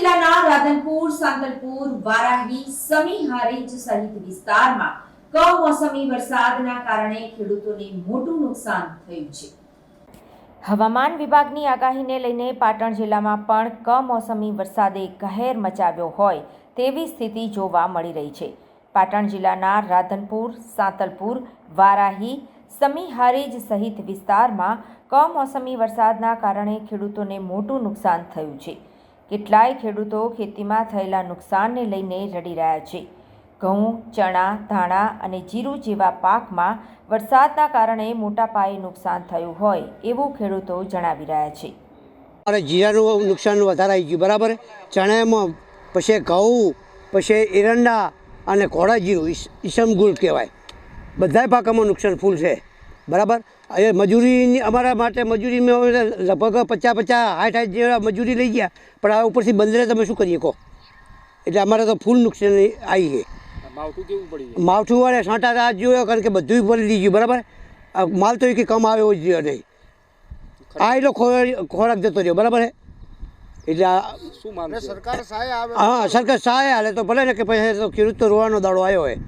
જિલ્લાના રાધનપુર, સાંતલપુર, વારાહી સમી હારીજ સહિત વિસ્તારમાં કમોસમી વરસાદના કારણે ખેડૂતોને મોટું નુકસાન થયું છે. હવામાન વિભાગની આગાહીને લઈને પાટણ જિલ્લામાં પણ કમોસમી વરસાદે કહેર મચાવ્યો હોય તેવી સ્થિતિ જોવા મળી રહી છે. પાટણ જિલ્લાના રાધનપુર, સાંતલપુર, વારાહી સમી હારીજ સહિત વિસ્તારમાં કમોસમી વરસાદના કારણે ખેડૂતોને મોટું નુકસાન થયું છે. કેટલાય ખેડૂતો ખેતીમાં થયેલા નુકસાનને લઈને રડી રહ્યા છે. ઘઉં, ચણા, ધાણા અને જીરું જેવા પાકમાં વરસાદના કારણે મોટા પાયે નુકસાન થયું હોય એવું ખેડૂતો જણાવી રહ્યા છે. મારે જીરાનું નુકસાન વધારે આવી ગયું, બરાબર? ચણામાં પછી ઘઉં, પછી એરંડા અને કોળા જીરું ઈસ- ઈસમગુલ કહેવાય. બધા પાકોમાં નુકસાન ફૂલ છે. બરાબર? એ મજૂરીની અમારા માટે મજૂરી અમે લગભગ પચાસ પચાસ સાઠ સાઠ જેવા મજૂરી લઈ ગયા. પણ આ ઉપરથી બંદરે તમે શું કરીએ કહો? એટલે અમારે તો ફૂલ નુકસાન આવી છે. માવઠું કેવું પડી જાય? માવઠું વાળે સાંટા રાત જોયો કારણ કે બધું ભરી ગયું બરાબર? માલ તો એ કમ આવ્યો જ નહીં. આ એટલો ખોરાક ખોરાક જતો રહ્યો બરાબર એટલે આ શું માંગ છે હા સરકાર સહાય હાલે તો ભલે ને કે પછી તો ખેડૂત તો રોવાનો દાડો આવ્યો હોય.